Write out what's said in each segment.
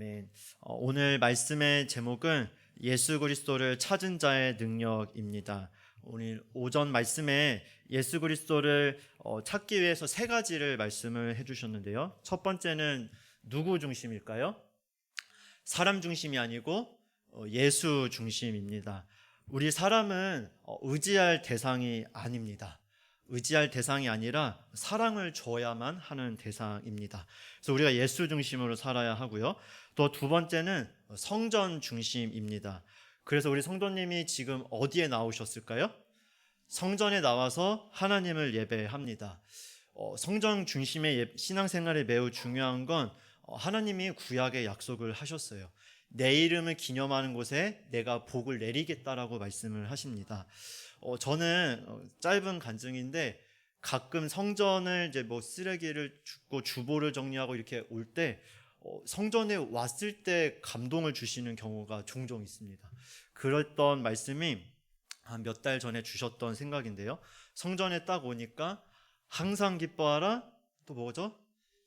아멘. 어, 오늘 말씀의 제목은 예수 그리스도를 찾은 자의 능력입니다. 오늘 오전 말씀에 예수 그리스도를 어, 찾기 위해서 세 가지를 말씀을 해주셨는데요. 첫 번째는 누구 중심일까요? 사람 중심이 아니고 어, 예수 중심입니다. 우리 사람은 어, 의지할 대상이 아닙니다. 의지할 대상이 아니라 사랑을 줘야만 하는 대상입니다. 그래서 우리가 예수 중심으로 살아야 하고요. 또 두 번째는 성전 중심입니다. 그래서 우리 성도님이 지금 어디에 나오셨을까요? 성전에 나와서 하나님을 예배합니다. 어, 성전 중심의 예- 신앙생활이 매우 중요한 건 어, 하나님이 구약에 약속을 하셨어요. 내 이름을 기념하는 곳에 내가 복을 내리겠다라고 말씀을 하십니다. 어, 저는 어, 짧은 간증인데 가끔 성전을 이제 뭐 쓰레기를 줍고 주보를 정리하고 이렇게 올때 어, 성전에 왔을 때 감동을 주시는 경우가 종종 있습니다. 그랬던 말씀이 한 몇 달 전에 주셨던 생각인데요. 성전에 딱 오니까 항상 기뻐하라 또 뭐죠?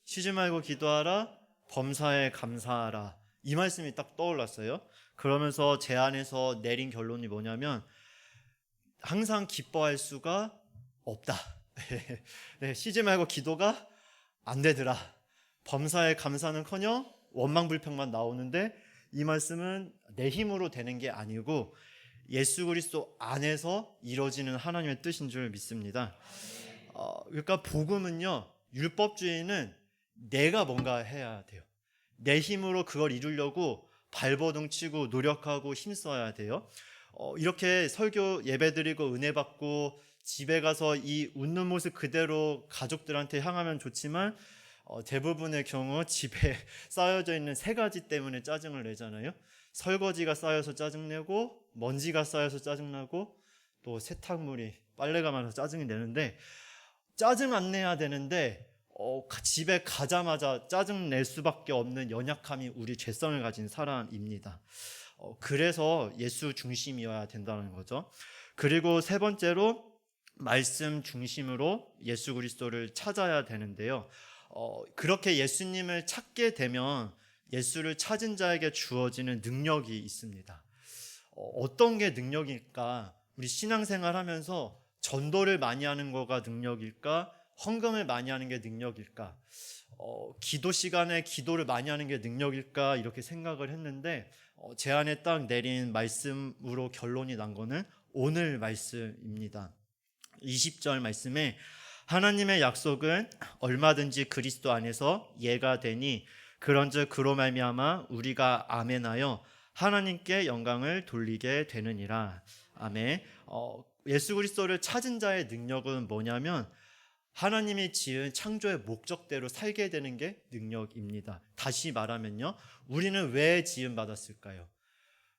쉬지 말고 기도하라 범사에 감사하라 이 말씀이 딱 떠올랐어요. 그러면서 제 안에서 내린 결론이 뭐냐면 항상 기뻐할 수가 없다. 네, 쉬지 말고 기도가 안 되더라. 범사에 감사는커녕 원망 불평만 나오는데 이 말씀은 내 힘으로 되는 게 아니고 예수 그리스도 안에서 이루어지는 하나님의 뜻인 줄 믿습니다. 어, 그러니까 복음은요 율법주의는 내가 뭔가 해야 돼요. 내 힘으로 그걸 이루려고 발버둥 치고 노력하고 힘써야 돼요. 어, 이렇게 설교 예배 드리고 은혜 받고 집에 가서 이 웃는 모습 그대로 가족들한테 향하면 좋지만 어, 대부분의 경우 집에 쌓여져 있는 세 가지 때문에 짜증을 내잖아요. 설거지가 쌓여서 짜증내고 먼지가 쌓여서 짜증나고 또 세탁물이 빨래가 많아서 짜증이 내는데 짜증 안 내야 되는데 어, 가- 집에 가자마자 짜증 낼 수밖에 없는 연약함이 우리 죄성을 가진 사람입니다. 어, 그래서 예수 중심이어야 된다는 거죠. 그리고 세 번째로 말씀 중심으로 예수 그리스도를 찾아야 되는데요. 어, 그렇게 예수님을 찾게 되면 예수를 찾은 자에게 주어지는 능력이 있습니다. 어, 떤게 능력일까? 우리 신앙생활 하면서 전도를 많이 하는 거가 능력일까? 헌금을 많이 하는 게 능력일까? 어, 기도 시간에 기도를 많이 하는 게 능력일까? 이렇게 생각을 했는데 어, 제 안에 딱 내린 말씀으로 결론이 난 거는 오늘 말씀입니다. 20절 말씀에 하나님의 약속은 얼마든지 그리스도 안에서 예가 되니 그런즉 그로 말미암아 우리가 아멘하여 하나님께 영광을 돌리게 되느니라. 아멘. 어, 예수 그리스도를 찾은 자의 능력은 뭐냐면 하나님이 지은 창조의 목적대로 살게 되는 게 능력입니다. 다시 말하면요. 우리는 왜 지음 받았을까요?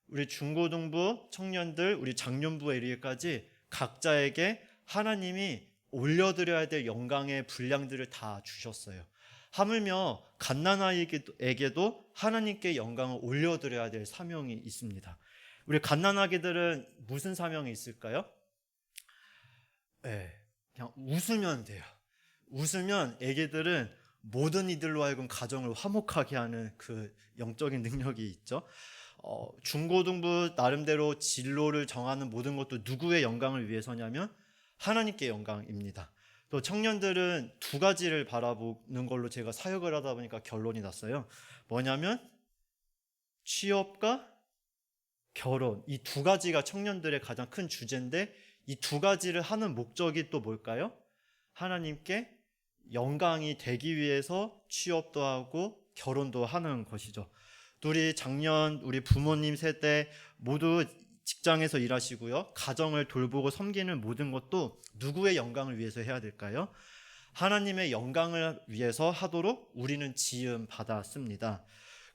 우리 중고등부 청년들, 우리 장년부에 이르기까지 각자에게 하나님이 올려드려야 될 영광의 분량들을 다 주셨어요. 하물며 갓난아이에게도 하나님께 영광을 올려드려야 될 사명이 있습니다. 우리 갓난아기들은 무슨 사명이 있을까요? 네, 그냥 웃으면 돼요. 웃으면 애기들은 모든 이들로 하여금 가정을 화목하게 하는 그 영적인 능력이 있죠. 어, 중고등부 나름대로 진로를 정하는 모든 것도 누구의 영광을 위해서냐면 하나님께 영광입니다. 또 청년들은 두 가지를 바라보는 걸로 제가 사역을 하다 보니까 결론이 났어요. 뭐냐면 취업과 결혼 이 두 가지가 청년들의 가장 큰 주제인데 이 두 가지를 하는 목적이 또 뭘까요? 하나님께 영광이 되기 위해서 취업도 하고 결혼도 하는 것이죠. 또 우리 작년 우리 부모님 세대 모두 직장에서 일하시고요. 가정을 돌보고 섬기는 모든 것도 누구의 영광을 위해서 해야 될까요? 하나님의 영광을 위해서 하도록 우리는 지음 받았습니다.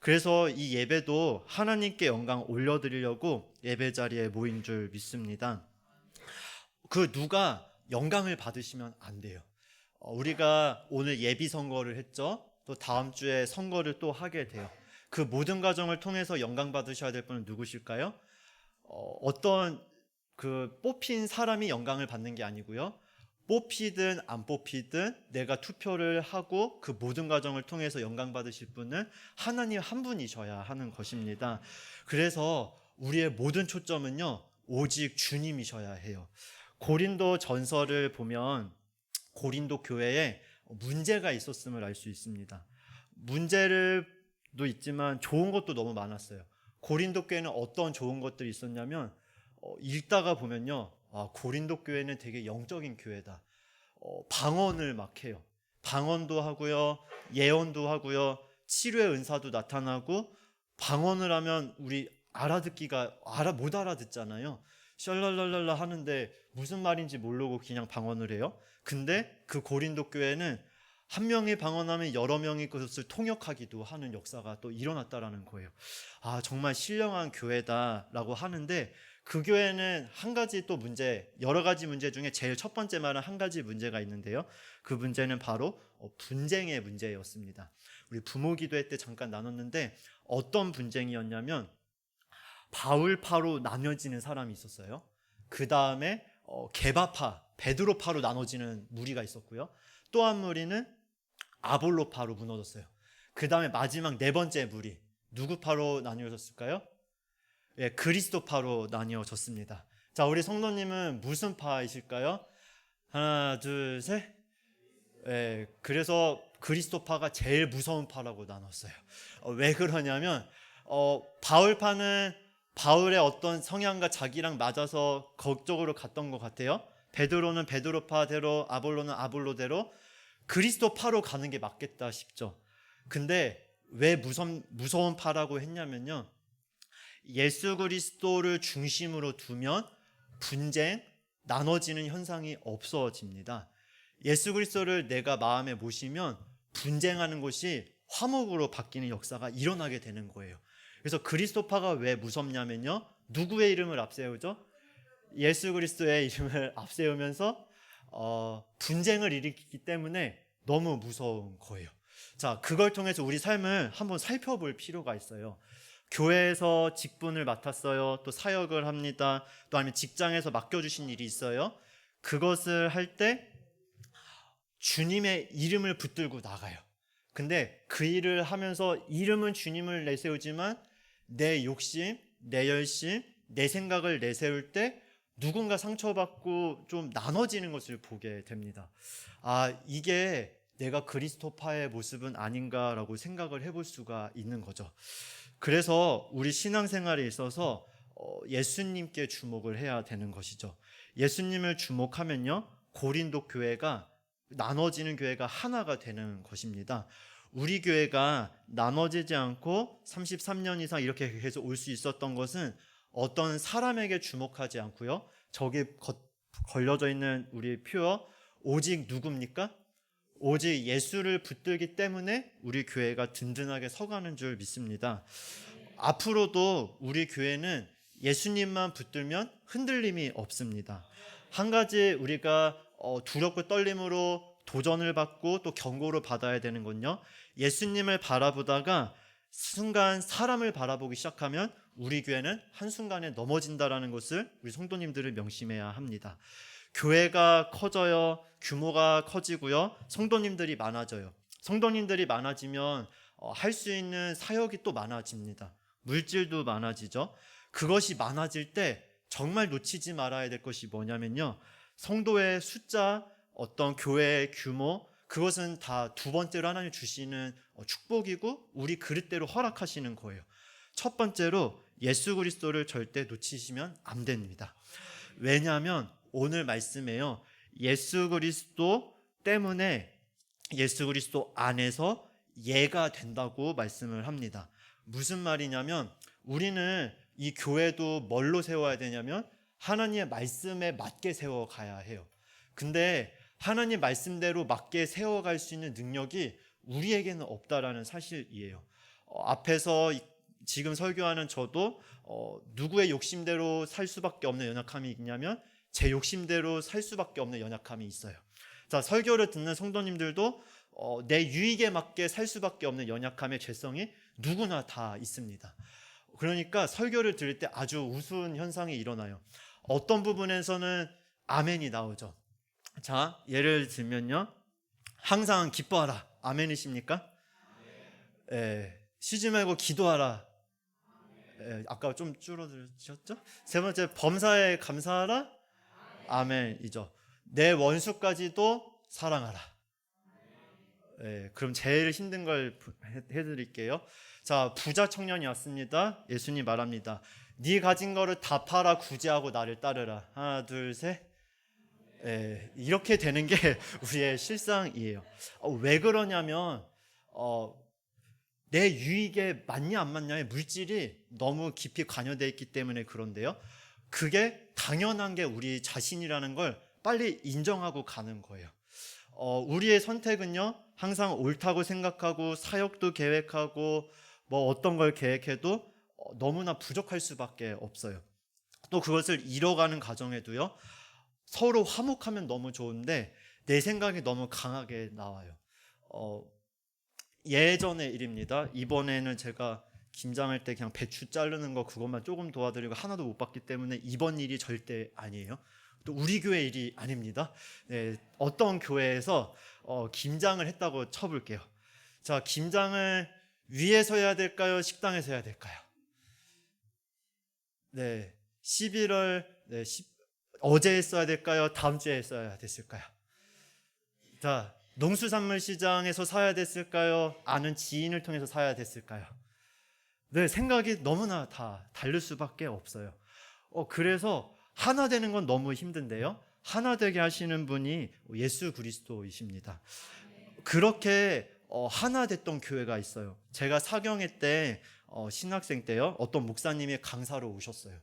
그래서 이 예배도 하나님께 영광 올려드리려고 예배 자리에 모인 줄 믿습니다. 그 누가 영광을 받으시면 안 돼요. 어, 우리가 오늘 예비 선거를 했죠. 또 다음 주에 선거를 또 하게 돼요. 그 모든 과정을 통해서 영광 받으셔야 될 분은 누구실까요? 어, 어떤 그 뽑힌 사람이 영광을 받는 게 아니고요. 뽑히든 안 뽑히든 내가 투표를 하고 그 모든 과정을 통해서 영광 받으실 분은 하나님 한 분이셔야 하는 것입니다. 그래서 우리의 모든 초점은요 오직 주님이셔야 해요. 고린도 전설을 보면 고린도 교회에 문제가 있었음을 알 수 있습니다. 문제를도 있지만 좋은 것도 너무 많았어요. 고린도 교회는 어떤 좋은 것들이 있었냐면 어, 읽다가 보면요, 아, 고린도 교회는 되게 영적인 교회다. 어, 방언을 막 해요. 방언도 하고요, 예언도 하고요, 치료의 은사도 나타나고 방언을 하면 우리 알아듣기가 알아 못 알아듣잖아요. 셜랄랄랄라 하는데 무슨 말인지 모르고 그냥 방언을 해요. 근데 그 고린도 교회는 한 명이 방언하면 여러 명이 그것을 통역하기도 하는 역사가 또 일어났다라는 거예요. 아, 정말 신령한 교회다라고 하는데 그 교회는 한 가지 또 문제, 여러 가지 문제 중에 제일 첫 번째 말은 한 가지 문제가 있는데요. 그 문제는 바로 어, 분쟁의 문제였습니다. 우리 부모 기도회 때 잠깐 나눴는데 어떤 분쟁이었냐면 바울파로 나뉘어지는 사람이 있었어요. 그 다음에 어, 개바파, 베드로파로 나눠지는 무리가 있었고요. 또 한 무리는 아볼로파로 무너졌어요. 그 다음에 마지막 네 번째 무리 누구 파로 나뉘어졌을까요? 예, 그리스도파로 나뉘어졌습니다. 자, 우리 성도님은 무슨 파이실까요? 하나, 둘, 셋. 예, 그래서 그리스도파가 제일 무서운 파라고 나눴어요. 어, 왜 그러냐면 어, 바울파는 바울의 어떤 성향과 자기랑 맞아서 그쪽으로 갔던 것 같아요. 베드로는 베드로파대로, 아볼로는 아볼로대로 그리스도파로 가는 게 맞겠다 싶죠. 근데 왜 무선, 무서운 파라고 했냐면요. 예수 그리스도를 중심으로 두면 분쟁, 나눠지는 현상이 없어집니다. 예수 그리스도를 내가 마음에 모시면 분쟁하는 것이 화목으로 바뀌는 역사가 일어나게 되는 거예요. 그래서 그리스도파가 왜 무섭냐면요. 누구의 이름을 앞세우죠? 예수 그리스도의 이름을 앞세우면서 어, 분쟁을 일으키기 때문에 너무 무서운 거예요. 자, 그걸 통해서 우리 삶을 한번 살펴볼 필요가 있어요. 교회에서 직분을 맡았어요. 또 사역을 합니다. 또 아니면 직장에서 맡겨주신 일이 있어요. 그것을 할 때 주님의 이름을 붙들고 나가요. 근데 그 일을 하면서 이름은 주님을 내세우지만 내 욕심, 내 열심, 내 생각을 내세울 때 누군가 상처받고 좀 나눠지는 것을 보게 됩니다. 아, 이게 내가 그리스도파의 모습은 아닌가라고 생각을 해볼 수가 있는 거죠. 그래서 우리 신앙생활에 있어서 어, 예수님께 주목을 해야 되는 것이죠. 예수님을 주목하면요, 고린도 교회가 나눠지는 교회가 하나가 되는 것입니다. 우리 교회가 나눠지지 않고 33년 이상 이렇게 계속 올 수 있었던 것은 어떤 사람에게 주목하지 않고요. 저기 걸려져 있는 우리 표어 오직 누굽니까? 오직 예수를 붙들기 때문에 우리 교회가 든든하게 서가는 줄 믿습니다. 앞으로도 우리 교회는 예수님만 붙들면 흔들림이 없습니다. 한 가지 우리가 어, 두렵고 떨림으로 도전을 받고 또 경고를 받아야 되는 건요. 예수님을 바라보다가 순간 사람을 바라보기 시작하면 우리 교회는 한순간에 넘어진다라는 것을 우리 성도님들을 명심해야 합니다. 교회가 커져요. 규모가 커지고요. 성도님들이 많아져요. 성도님들이 많아지면 어, 할수 있는 사역이 또 많아집니다. 물질도 많아지죠. 그것이 많아질 때 정말 놓치지 말아야 될 것이 뭐냐면요. 성도의 숫자, 어떤 교회의 규모, 그것은 다 두 번째로 하나님 주시는 어, 축복이고 우리 그릇대로 허락하시는 거예요. 첫 번째로 예수 그리스도를 절대 놓치시면 안 됩니다. 왜냐하면 오늘 말씀에요. 예수 그리스도 때문에 예수 그리스도 안에서 예가 된다고 말씀을 합니다. 무슨 말이냐면 우리는 이 교회도 뭘로 세워야 되냐면 하나님의 말씀에 맞게 세워 가야 해요. 근데 하나님 말씀대로 맞게 세워갈 수 있는 능력이 우리에게는 없다라는 사실이에요. 어, 앞에서 지금 설교하는 저도 어, 누구의 욕심대로 살 수밖에 없는 연약함이 있냐면 제 욕심대로 살 수밖에 없는 연약함이 있어요. 자 설교를 듣는 성도님들도 어, 내 유익에 맞게 살 수밖에 없는 연약함의 죄성이 누구나 다 있습니다. 그러니까 설교를 들을 때 아주 우스운 현상이 일어나요. 어떤 부분에서는 아멘이 나오죠. 자, 예를 들면요. 항상 기뻐하라. 아멘이십니까? 예. 쉬지 말고 기도하라. 예, 아까 좀 줄어드셨죠? 세 번째 범사에 감사하라. 아멘이죠. 내 원수까지도 사랑하라. 예, 그럼 제일 힘든 걸 해드릴게요. 자, 부자 청년이 왔습니다. 예수님 말합니다. 네 가진 거를 다 팔아 구제하고 나를 따르라. 하나, 둘, 셋. 예, 이렇게 되는 게 우리의 실상이에요. 어, 왜 그러냐면 어, 내 유익에 맞냐 안 맞냐의 물질이 너무 깊이 관여되어 있기 때문에 그런데요. 그게 당연한 게 우리 자신이라는 걸 빨리 인정하고 가는 거예요. 어, 우리의 선택은요, 항상 옳다고 생각하고 사역도 계획하고 뭐 어떤 걸 계획해도 어, 너무나 부족할 수밖에 없어요. 또 그것을 이뤄가는 과정에도요, 서로 화목하면 너무 좋은데 내 생각이 너무 강하게 나와요. 어, 예전의 일입니다. 이번에는 제가 김장할 때 그냥 배추 자르는 거 그것만 조금 도와드리고 하나도 못 봤기 때문에 이번 일이 절대 아니에요. 또 우리 교회 일이 아닙니다. 네, 어떤 교회에서 어, 김장을 했다고 쳐볼게요. 자, 김장을 위에서 해야 될까요? 식당에서 해야 될까요? 네, 11월 네, 10, 어제 했어야 될까요? 다음 주에 했어야 됐을까요? 자, 농수산물 시장에서 사야 됐을까요? 아는 지인을 통해서 사야 됐을까요? 네, 생각이 너무나 다 다를 수밖에 없어요. 어, 그래서 하나 되는 건 너무 힘든데요. 하나 되게 하시는 분이 예수 그리스도이십니다. 그렇게 어, 하나 됐던 교회가 있어요. 제가 사경회 때 어, 신학생 때요. 어떤 목사님이 강사로 오셨어요.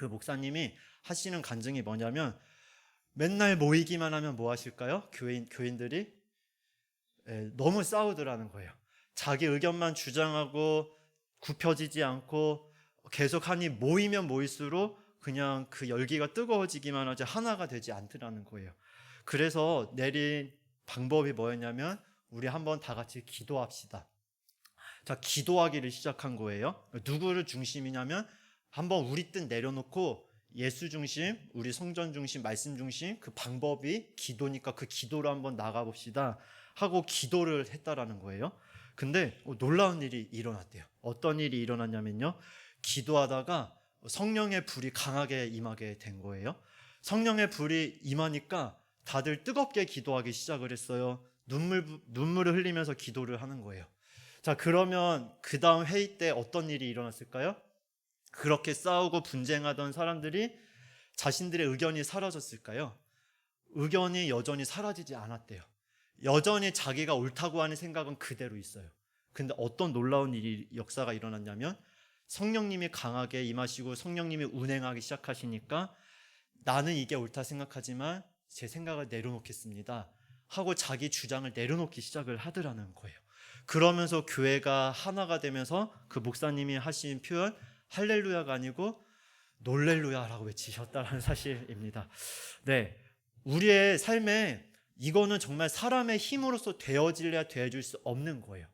그 목사님이 하시는 간증이 뭐냐면 맨날 모이기만 하면 뭐 하실까요? 교인 교인들이 예, 너무 싸우더라는 거예요. 자기 의견만 주장하고 굽혀지지 않고 계속 하니 모이면 모일수록 그냥 그 열기가 뜨거워지기만 하지 하나가 되지 않더라는 거예요. 그래서 내린 방법이 뭐였냐면 우리 한번 다 같이 기도합시다. 자, 기도하기를 시작한 거예요. 누구를 중심이냐면 한번 우리 뜻 내려놓고 예수 중심, 우리 성전 중심, 말씀 중심 그 방법이 기도니까 그 기도로 한번 나가 봅시다 하고 기도를 했다라는 거예요. 근데 어, 놀라운 일이 일어났대요. 어떤 일이 일어났냐면요. 기도하다가 성령의 불이 강하게 임하게 된 거예요. 성령의 불이 임하니까 다들 뜨겁게 기도하기 시작을 했어요. 눈물 눈물을 흘리면서 기도를 하는 거예요. 자, 그러면 그 다음 회의 때 어떤 일이 일어났을까요? 그렇게 싸우고 분쟁하던 사람들이 자신들의 의견이 사라졌을까요? 의견이 여전히 사라지지 않았대요. 여전히 자기가 옳다고 하는 생각은 그대로 있어요. 근데 어떤 놀라운 일이 역사가 일어났냐면 성령님이 강하게 임하시고 성령님이 운행하기 시작하시니까 나는 이게 옳다 생각하지만 제 생각을 내려놓겠습니다. 하고 자기 주장을 내려놓기 시작을 하더라는 거예요. 그러면서 교회가 하나가 되면서 그 목사님이 하신 표현 할렐루야가 아니고 놀렐루야라고 외치셨다는 사실입니다. 네. 우리의 삶에 이거는 정말 사람의 힘으로서 되어질래야 되어질 수 없는 거예요.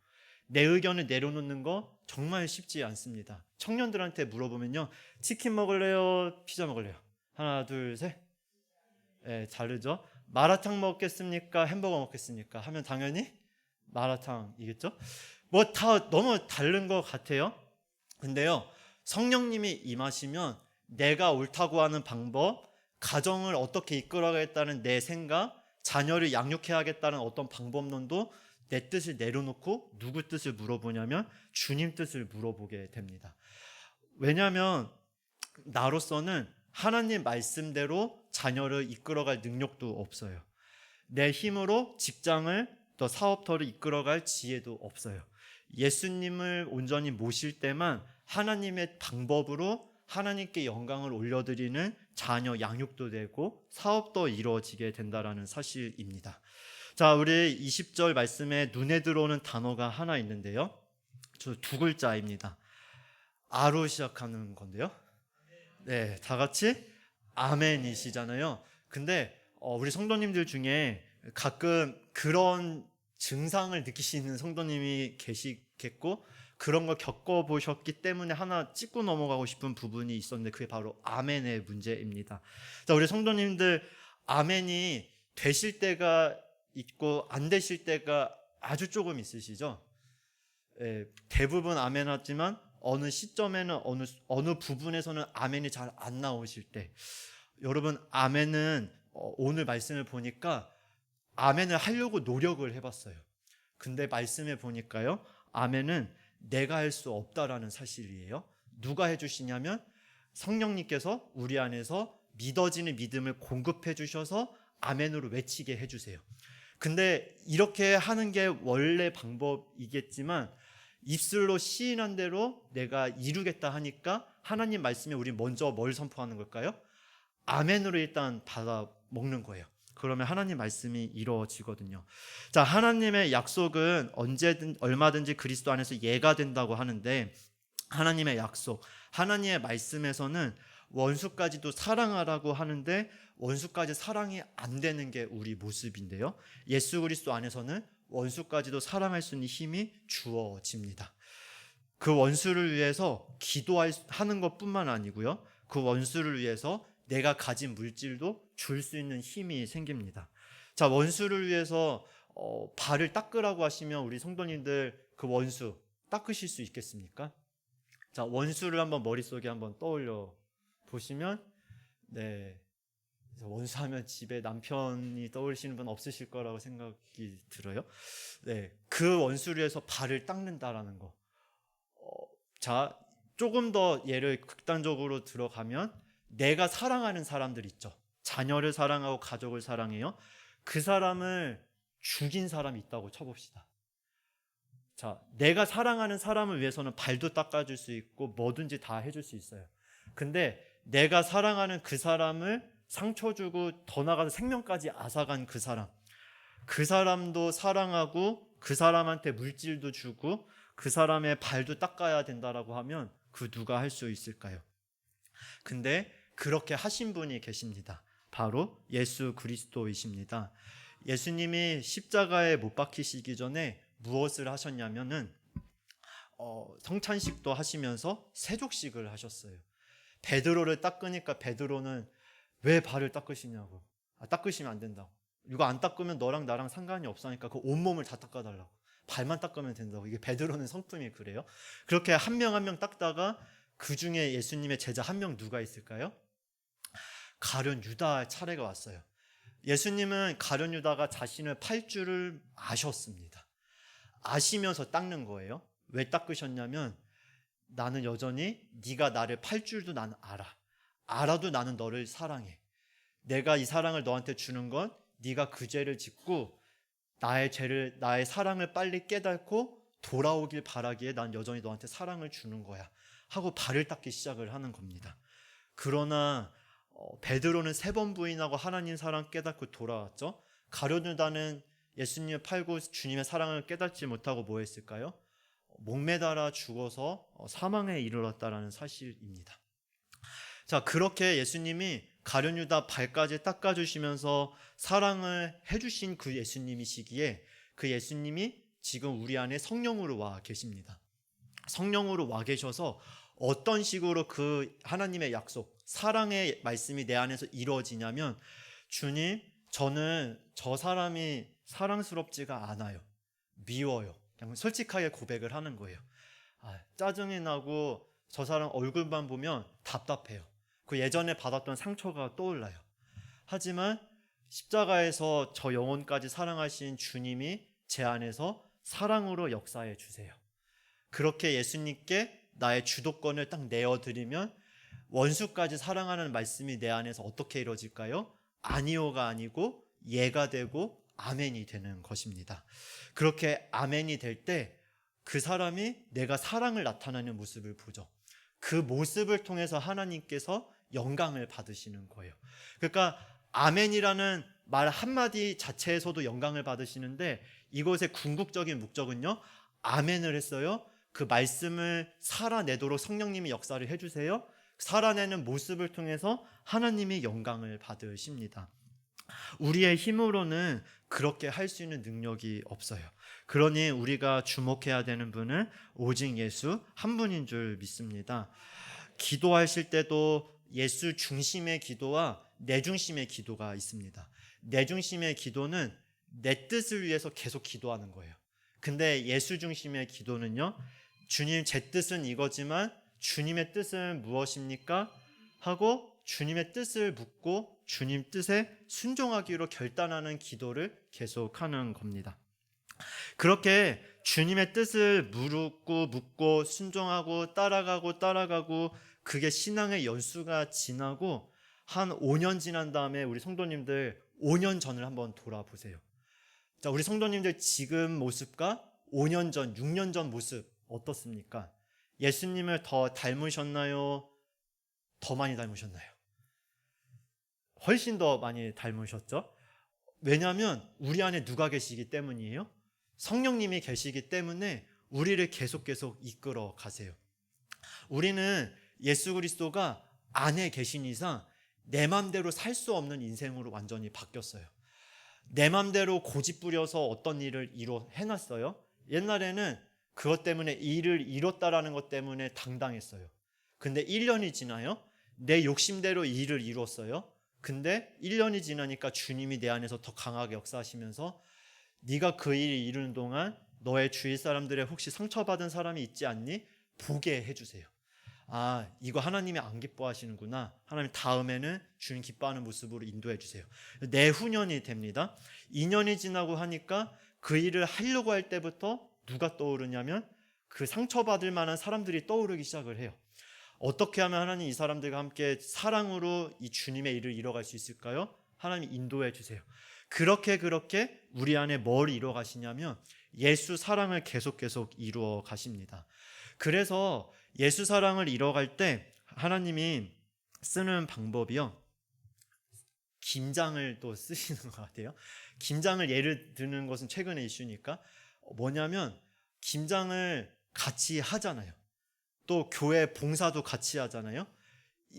내 의견을 내려놓는 거 정말 쉽지 않습니다. 청년들한테 물어보면요. 치킨 먹을래요? 피자 먹을래요? 하나, 둘, 셋. 네, 다르죠? 마라탕 먹겠습니까? 햄버거 먹겠습니까? 하면 당연히 마라탕이겠죠? 뭐 다 너무 다른 것 같아요. 근데요, 성령님이 임하시면 내가 옳다고 하는 방법, 가정을 어떻게 이끌어가겠다는 내 생각, 자녀를 양육해야겠다는 어떤 방법론도 내 뜻을 내려놓고 누구 뜻을 물어보냐면 주님 뜻을 물어보게 됩니다. 왜냐하면 나로서는 하나님 말씀대로 자녀를 이끌어갈 능력도 없어요. 내 힘으로 직장을 또 사업터를 이끌어갈 지혜도 없어요. 예수님을 온전히 모실 때만 하나님의 방법으로 하나님께 영광을 올려드리는 자녀 양육도 되고 사업도 이루어지게 된다라는 사실입니다. 자, 우리 20절 말씀에 눈에 들어오는 단어가 하나 있는데요. 저 두 글자입니다. 아로 시작하는 건데요. 네, 다 같이 아멘이시잖아요. 근데 어, 우리 성도님들 중에 가끔 그런 증상을 느끼시는 성도님이 계시겠고 그런 걸 겪어보셨기 때문에 하나 짚고 넘어가고 싶은 부분이 있었는데 그게 바로 아멘의 문제입니다. 자, 우리 성도님들 아멘이 되실 때가 있고 안 되실 때가 아주 조금 있으시죠? 예, 대부분 아멘 하지만 어느 시점에는 어느 어느 부분에서는 아멘이 잘 안 나오실 때 여러분 아멘은 어, 오늘 말씀을 보니까 아멘을 하려고 노력을 해봤어요. 근데 말씀에 보니까요 아멘은 내가 할 수 없다라는 사실이에요. 누가 해주시냐면 성령님께서 우리 안에서 믿어지는 믿음을 공급해 주셔서 아멘으로 외치게 해주세요. 근데 이렇게 하는 게 원래 방법이겠지만 입술로 시인한 대로 내가 이루겠다 하니까 하나님 말씀에 우리 먼저 뭘 선포하는 걸까요? 아멘으로 일단 받아 먹는 거예요. 그러면 하나님 말씀이 이루어지거든요. 자, 하나님의 약속은 언제든 얼마든지 그리스도 안에서 예가 된다고 하는데 하나님의 약속, 하나님의 말씀에서는 원수까지도 사랑하라고 하는데 원수까지 사랑이 안 되는 게 우리 모습인데요. 예수 그리스도 안에서는 원수까지도 사랑할 수 있는 힘이 주어집니다. 그 원수를 위해서 기도하는 것뿐만 아니고요. 그 원수를 위해서 내가 가진 물질도 줄 수 있는 힘이 생깁니다. 자, 원수를 위해서 어, 발을 닦으라고 하시면 우리 성도님들 그 원수 닦으실 수 있겠습니까? 자, 원수를 한번 머릿속에 한번 떠올려 보시면 네. 그래서 원수 하면 집에 남편이 떠오르시는 분 없으실 거라고 생각이 들어요. 네. 그 원수를 위해서 발을 닦는다라는 거. 어, 자, 조금 더 예를 극단적으로 들어가면 내가 사랑하는 사람들 있죠. 자녀를 사랑하고 가족을 사랑해요. 그 사람을 죽인 사람이 있다고 쳐봅시다. 자, 내가 사랑하는 사람을 위해서는 발도 닦아줄 수 있고 뭐든지 다 해줄 수 있어요. 근데 내가 사랑하는 그 사람을 상처 주고 더 나가서 생명까지 앗아간 그 사람. 그 사람도 사랑하고 그 사람한테 물질도 주고 그 사람의 발도 닦아야 된다라고 하면 그 누가 할 수 있을까요? 근데 그렇게 하신 분이 계십니다. 바로 예수 그리스도이십니다. 예수님이 십자가에 못 박히시기 전에 무엇을 하셨냐면은 어, 성찬식도 하시면서 세족식을 하셨어요. 베드로를 닦으니까 베드로는 왜 발을 닦으시냐고. 아, 닦으시면 안 된다고. 이거 안 닦으면 너랑 나랑 상관이 없으니까 그 온몸을 다 닦아달라고. 발만 닦으면 된다고. 이게 베드로는 성품이 그래요. 그렇게 한 명 한 명 닦다가 그 중에 예수님의 제자 한 명 누가 있을까요? 가련 유다 차례가 왔어요. 예수님은 가련 유다가 자신을 팔 줄을 아셨습니다. 아시면서 닦는 거예요. 왜 닦으셨냐면 나는 여전히 네가 나를 팔 줄도 나는 알아. 알아도 나는 너를 사랑해. 내가 이 사랑을 너한테 주는 건 네가 그 죄를 짓고 나의 죄를 나의 사랑을 빨리 깨닫고 돌아오길 바라기에 난 여전히 너한테 사랑을 주는 거야. 하고 발을 닦기 시작을 하는 겁니다. 그러나 어, 베드로는 세 번 부인하고 하나님 사랑 깨닫고 돌아왔죠. 가룟유다는 예수님을 팔고 주님의 사랑을 깨닫지 못하고 뭐 했을까요? 목매달아 죽어서 어, 사망에 이르렀다라는 사실입니다. 자, 그렇게 예수님이 가룟유다 발까지 닦아 주시면서 사랑을 해 주신 그 예수님이시기에 그 예수님이 지금 우리 안에 성령으로 와 계십니다. 성령으로 와 계셔서 어떤 식으로 그 하나님의 약속, 사랑의 말씀이 내 안에서 이루어지냐면 주님, 저는 저 사람이 사랑스럽지가 않아요. 미워요. 그냥 솔직하게 고백을 하는 거예요. 아, 짜증이 나고 저 사람 얼굴만 보면 답답해요. 그 예전에 받았던 상처가 떠올라요. 하지만 십자가에서 저 영혼까지 사랑하신 주님이 제 안에서 사랑으로 역사해 주세요. 그렇게 예수님께 나의 주도권을 딱 내어드리면 원수까지 사랑하는 말씀이 내 안에서 어떻게 이루어질까요? 아니오가 아니고 예가 되고 아멘이 되는 것입니다. 그렇게 아멘이 될 때 그 사람이 내가 사랑을 나타내는 모습을 보죠. 그 모습을 통해서 하나님께서 영광을 받으시는 거예요. 그러니까 아멘이라는 말 한마디 자체에서도 영광을 받으시는데 이것의 궁극적인 목적은요. 아멘을 했어요. 그 말씀을 살아내도록 성령님이 역사를 해주세요. 살아내는 모습을 통해서 하나님이 영광을 받으십니다. 우리의 힘으로는 그렇게 할 수 있는 능력이 없어요. 그러니 우리가 주목해야 되는 분은 오직 예수 한 분인 줄 믿습니다. 기도하실 때도 예수 중심의 기도와 내 중심의 기도가 있습니다. 내 중심의 기도는 내 뜻을 위해서 계속 기도하는 거예요. 근데 예수 중심의 기도는요. 주님 제 뜻은 이거지만 주님의 뜻은 무엇입니까? 하고 주님의 뜻을 묻고 주님 뜻에 순종하기로 결단하는 기도를 계속하는 겁니다. 그렇게 주님의 뜻을 물고 묻고 순종하고 따라가고 따라가고 그게 신앙의 연수가 지나고 한 5년 지난 다음에 우리 성도님들 5년 전을 한번 돌아보세요. 자, 우리 성도님들 지금 모습과 5년 전, 6년 전 모습 어떻습니까? 예수님을 더 닮으셨나요? 더 많이 닮으셨나요? 훨씬 더 많이 닮으셨죠? 왜냐하면 우리 안에 누가 계시기 때문이에요? 성령님이 계시기 때문에 우리를 계속 계속 이끌어 가세요. 우리는 예수 그리스도가 안에 계신 이상 내 맘대로 살 수 없는 인생으로 완전히 바뀌었어요. 내 맘대로 고집 부려서 어떤 일을 이뤄 해놨어요. 옛날에는 그것 때문에 일을 이뤘다라는 것 때문에 당당했어요. 근데 1년이 지나요. 내 욕심대로 일을 이뤘어요. 근데 1년이 지나니까 주님이 내 안에서 더 강하게 역사하시면서 네가 그 일을 이루는 동안 너의 주위 사람들의 혹시 상처받은 사람이 있지 않니? 보게 해주세요. 아, 이거 하나님이 안 기뻐하시는구나. 하나님 다음에는 주님 기뻐하는 모습으로 인도해 주세요. 내후년이 됩니다. 2년이 지나고 하니까 그 일을 하려고 할 때부터 누가 떠오르냐면 그 상처받을 만한 사람들이 떠오르기 시작을 해요. 어떻게 하면 하나님 이 사람들과 함께 사랑으로 이 주님의 일을 이뤄갈 수 있을까요? 하나님 인도해 주세요. 그렇게 그렇게 우리 안에 뭘 이루어 가시냐면 예수 사랑을 계속 계속 이루어 가십니다. 그래서 예수 사랑을 이뤄갈 때 하나님이 쓰는 방법이요. 김장을 또 쓰시는 것 같아요. 김장을 예를 드는 것은 최근의 이슈니까 뭐냐면 김장을 같이 하잖아요. 또 교회 봉사도 같이 하잖아요.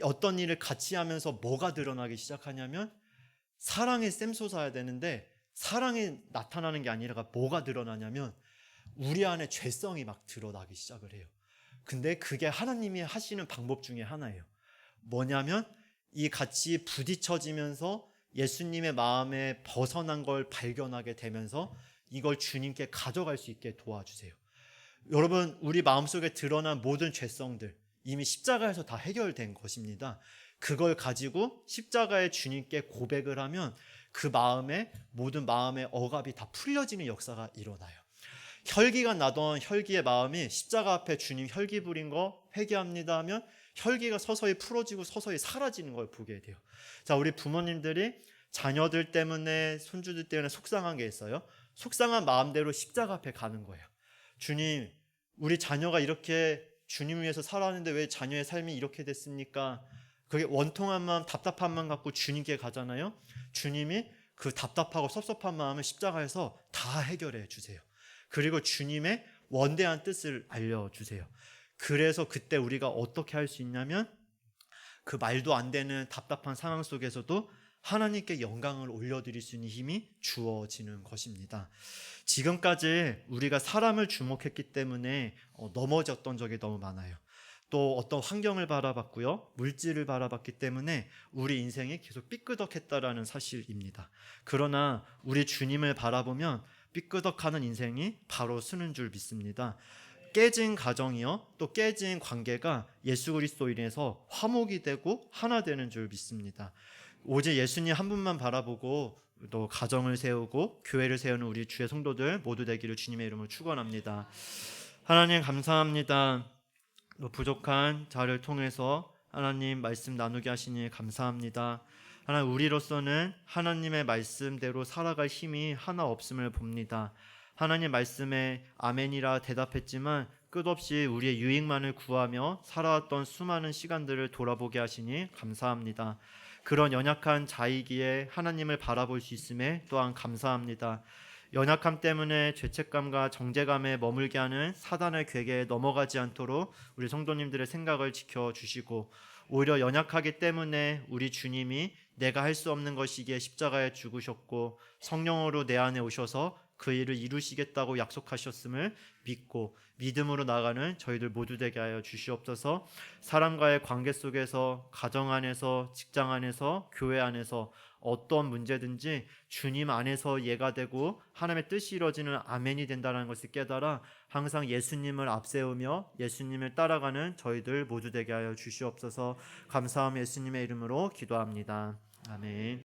어떤 일을 같이 하면서 뭐가 드러나기 시작하냐면 사랑이 샘솟아야 되는데 사랑이 나타나는 게 아니라 뭐가 드러나냐면 우리 안에 죄성이 막 드러나기 시작을 해요. 근데 그게 하나님이 하시는 방법 중에 하나예요. 뭐냐면 이 같이 부딪혀지면서 예수님의 마음에 벗어난 걸 발견하게 되면서 이걸 주님께 가져갈 수 있게 도와주세요. 여러분, 우리 마음속에 드러난 모든 죄성들 이미 십자가에서 다 해결된 것입니다. 그걸 가지고 십자가의 주님께 고백을 하면 그 마음에 모든 마음의 억압이 다 풀려지는 역사가 일어나요. 혈기가 나던 혈기의 마음이 십자가 앞에 주님 혈기 부린 거 회개합니다 하면 혈기가 서서히 풀어지고 서서히 사라지는 걸 보게 돼요. 자, 우리 부모님들이 자녀들 때문에 손주들 때문에 속상한 게 있어요. 속상한 마음대로 십자가 앞에 가는 거예요. 주님, 우리 자녀가 이렇게 주님 위해서 살았는데 왜 자녀의 삶이 이렇게 됐습니까? 그게 원통한 마음, 답답한 마음 갖고 주님께 가잖아요. 주님이 그 답답하고 섭섭한 마음을 십자가에서 다 해결해 주세요. 그리고 주님의 원대한 뜻을 알려주세요. 그래서 그때 우리가 어떻게 할 수 있냐면 그 말도 안 되는 답답한 상황 속에서도 하나님께 영광을 올려드릴 수 있는 힘이 주어지는 것입니다. 지금까지 우리가 사람을 주목했기 때문에 어, 넘어졌던 적이 너무 많아요. 또 어떤 환경을 바라봤고요. 물질을 바라봤기 때문에 우리 인생이 계속 삐끄덕했다라는 사실입니다. 그러나 우리 주님을 바라보면 삐끄덕하는 인생이 바로 쓰는 줄 믿습니다. 깨진 가정이요. 또 깨진 관계가 예수 그리스도 인해서 화목이 되고 하나 되는 줄 믿습니다. 오직 예수님 한 분만 바라보고 또 가정을 세우고 교회를 세우는 우리 주의 성도들 모두 되기를 주님의 이름으로 축원합니다. 하나님 감사합니다. 또 부족한 자를 통해서 하나님 말씀 나누게 하시니 감사합니다. 하나님 우리로서는 하나님의 말씀대로 살아갈 힘이 하나 없음을 봅니다. 하나님 말씀에 아멘이라 대답했지만 끝없이 우리의 유익만을 구하며 살아왔던 수많은 시간들을 돌아보게 하시니 감사합니다. 그런 연약한 자이기에 하나님을 바라볼 수 있음에 또한 감사합니다. 연약함 때문에 죄책감과 정죄감에 머물게 하는 사단의 괴계에 넘어가지 않도록 우리 성도님들의 생각을 지켜 주시고 오히려 연약하기 때문에 우리 주님이 내가 할 수 없는 것이기에 십자가에 죽으셨고 성령으로 내 안에 오셔서 그 일을 이루시겠다고 약속하셨음을 믿고 믿음으로 나가는 저희들 모두 되게 하여 주시옵소서. 사람과의 관계 속에서 가정 안에서 직장 안에서 교회 안에서 어떤 문제든지 주님 안에서 예가 되고 하나님의 뜻이 이루어지는 아멘이 된다는 것을 깨달아 항상 예수님을 앞세우며 예수님을 따라가는 저희들 모두 되게 하여 주시옵소서 감사함 예수님의 이름으로 기도합니다. 아멘.